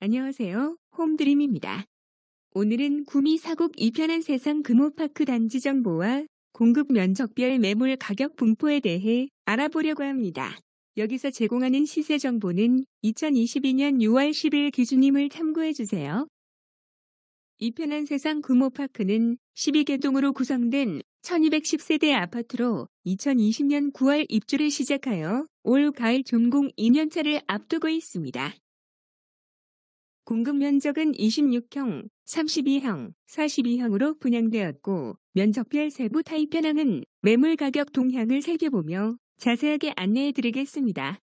안녕하세요. 홈드림입니다. 오늘은 구미 사곡 이편한 세상 금호파크 단지 정보와 공급 면적별 매물 가격 분포에 대해 알아보려고 합니다. 여기서 제공하는 시세 정보는 2022년 6월 10일 기준임을 참고해 주세요. 이편한 세상 금호파크는 12개 동으로 구성된 1210세대 아파트로 2020년 9월 입주를 시작하여 올 가을 준공 2년차를 앞두고 있습니다. 공급 면적은 26형, 32형, 42형으로 분양되었고 면적별 세부 타입 현황은 매물 가격 동향을 살펴보며 자세하게 안내해 드리겠습니다.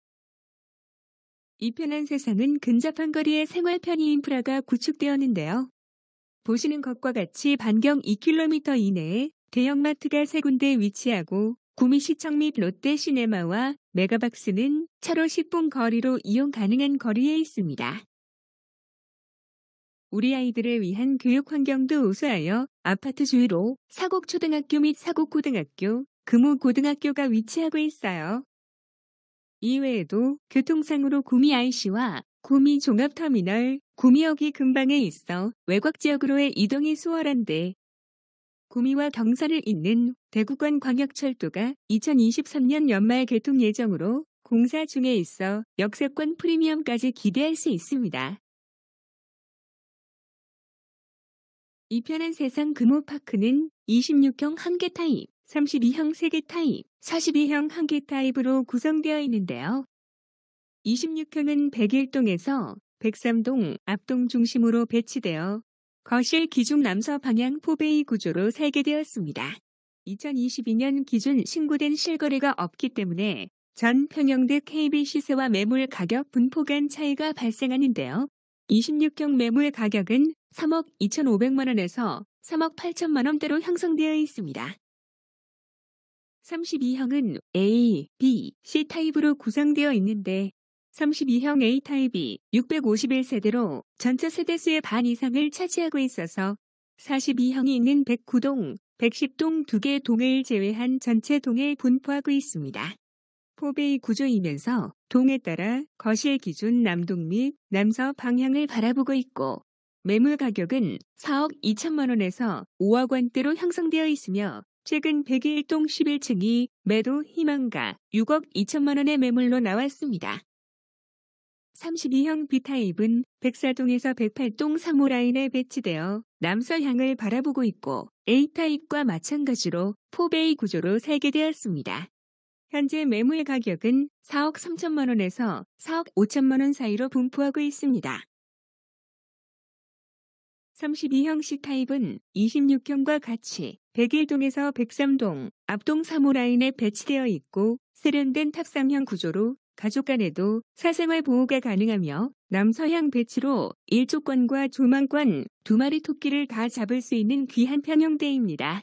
이 편한 세상은 근접한 거리에 생활 편의 인프라가 구축되었는데요. 보시는 것과 같이 반경 2km 이내에 대형마트가 세 군데 위치하고 구미시청 및 롯데시네마와 메가박스는 차로 10분 거리로 이용 가능한 거리에 있습니다. 우리 아이들을 위한 교육 환경도 우수하여 아파트 주위로 사곡초등학교 및 사곡고등학교, 금호고등학교가 위치하고 있어요. 이외에도 교통상으로 구미 IC와 구미 종합터미널, 구미역이 근방에 있어 외곽 지역으로의 이동이 수월한데 구미와 경사를 잇는 대구권 광역철도가 2023년 연말 개통 예정으로 공사 중에 있어 역세권 프리미엄까지 기대할 수 있습니다. 이 편한 세상 금호파크는 26형 한 개 타입, 32형 3개 타입, 42형 한 개 타입으로 구성되어 있는데요. 26형은 101동에서 103동 앞동 중심으로 배치되어 거실 기중 남서 방향 포베이 구조로 설계되었습니다. 2022년 기준 신고된 실거래가 없기 때문에 전 평형대 KB 시세와 매물 가격 분포 간 차이가 발생하는데요. 26형 매물 가격은 3억 2,500만 원에서 3억 8천만 원대로 형성되어 있습니다. 32형은 A, B, C 타입으로 구성되어 있는데 32형 A 타입이 651세대로 전체 세대수의 반 이상을 차지하고 있어서 42형이 있는 109동, 110동 두 개 동을 제외한 전체 동에 분포하고 있습니다. 포베이 구조이면서 동에 따라 거실 기준 남동 및 남서 방향을 바라보고 있고 매물 가격은 4억 2천만 원에서 5억 원대로 형성되어 있으며 최근 101동 11층이 매도 희망가 6억 2천만 원의 매물로 나왔습니다. 32형 B타입은 104동에서 108동 3호 라인에 배치되어 남서향을 바라보고 있고 A타입과 마찬가지로 포베이 구조로 설계되었습니다. 현재 매물 가격은 4억 3천만 원에서 4억 5천만 원 사이로 분포하고 있습니다. 32형 C타입은 26형과 같이 101동에서 103동 앞동 3호 라인에 배치되어 있고 세련된 탑상형 구조로 가족 간에도 사생활 보호가 가능하며 남서향 배치로 일조권과 조망권 두 마리 토끼를 다 잡을 수 있는 귀한 평형대입니다.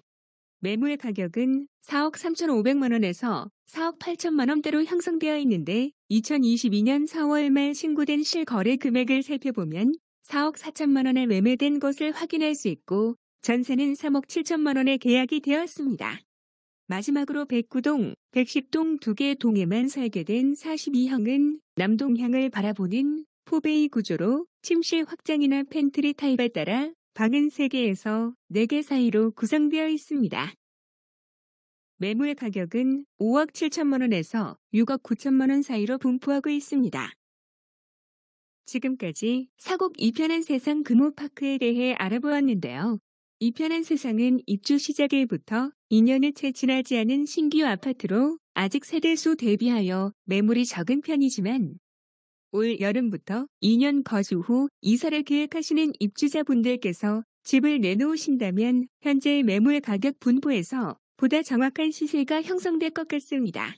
매물 가격은 4억 3,500만 원에서 4억 8천만 원대로 형성되어 있는데 2022년 4월 말 신고된 실거래 금액을 살펴보면 4억 4천만 원에 매매된 것을 확인할 수 있고 전세는 3억 7천만 원에 계약이 되었습니다. 마지막으로 109동, 110동 두 개 동에만 설계된 42형은 남동향을 바라보는 포베이 구조로 침실 확장이나 팬트리 타입에 따라 방은 3개에서 4개 사이로 구성되어 있습니다. 매물 가격은 5억 7천만 원에서 6억 9천만 원 사이로 분포하고 있습니다. 지금까지 사곡 이편한 세상 금호파크에 대해 알아보았는데요. 이편한 세상은 입주 시작일부터 2년을 채 지나지 않은 신규 아파트로 아직 세대수 대비하여 매물이 적은 편이지만 올 여름부터 2년 거주 후 이사를 계획하시는 입주자분들께서 집을 내놓으신다면 현재 매물 가격 분포에서 보다 정확한 시세가 형성될 것 같습니다.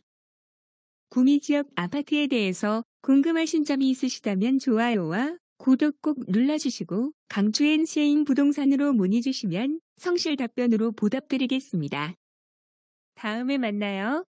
구미 지역 아파트에 대해서 궁금하신 점이 있으시다면 좋아요와 구독 꼭 눌러주시고 강추엔 시인 부동산으로 문의 주시면 성실 답변으로 보답드리겠습니다. 다음에 만나요.